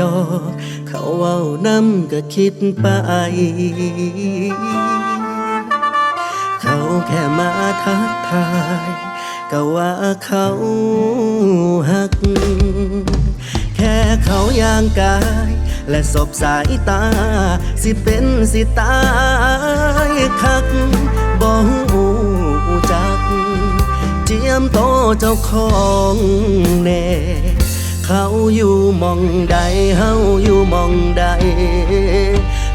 ยอก เขาเว้าน้ำก็คิดไป เขาแค่มาทักทาย ก็ว่าเขาหัก แค่เขาย่างกาย และสบสายตา สิเป็นสิตายคักบ่หูจัก เจียมโตเจ้าของแน่ เขาอยู่มองใดเฮาอยู่มองใด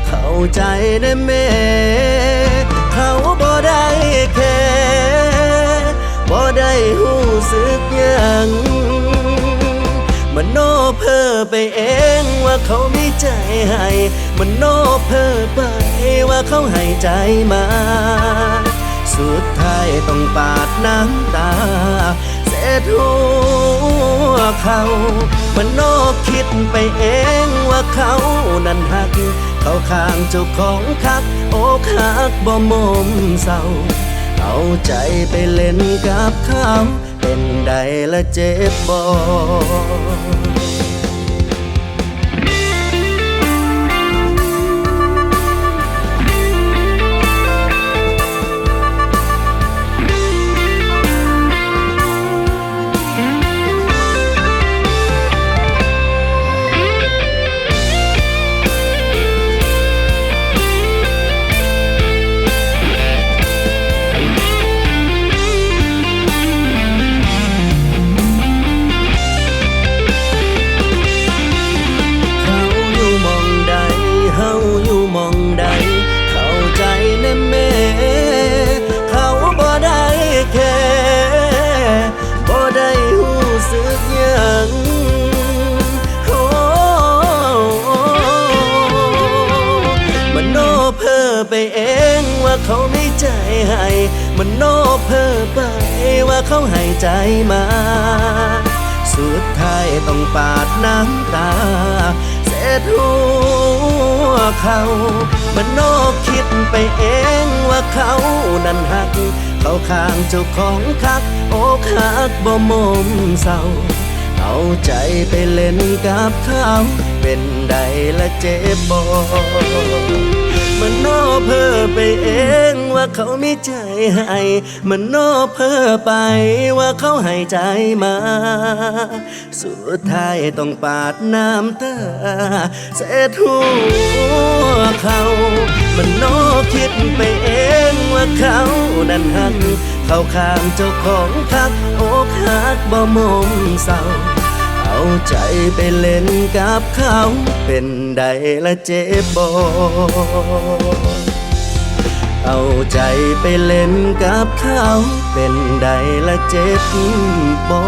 เข้าใจได้แม่เขาบ่ได้แค่บ่ได้หูสึกยังมันโนเพ้อไปเองว่าเขามีใจให้ มันโนเพ้อไปว่าเขาให้ใจมา สุดท้ายต้องปาดน้ำตา เสียทั่ว เขา มันโนคิดไปเองว่าเขานั้นหัก เขาข้างเจ้าของคักโอกหักบ่มมเศร้า เอาใจไปเล่นกับเขา เป็นใดละเจ็บบ่ อไปเองว่าเขาไม่ใจให้ มันโนเพ้อไปว่าเขาให้ใจมา สุดท้ายต้องปาดน้ำตา เสียทั่วเขา มันโนคิดไปเองว่าเขานั้นหัก เขาข้างเจ้าของคัก โอกหักบ่มมเศร้าเอาใจไปเล่นกับเขา เป็นใดละเจ็บบ่ มันโนเพ้อไปเองว่าเขามีใจให้ มันโนเพ้อไปว่าเขาให้ใจมา สุดท้ายต้องปาดน้ำตาเสียทั่วเขา มันโนคิดไปเองว่าเขานั้นหัก เขาข้างเจ้าของคักอกหักบ่มมเศร้า เอาใจไปเล่นกับเขาเป็นใดละเจ็บบอเอาใจไปเล่นกับเขาเป็นใดละเจ็บบ่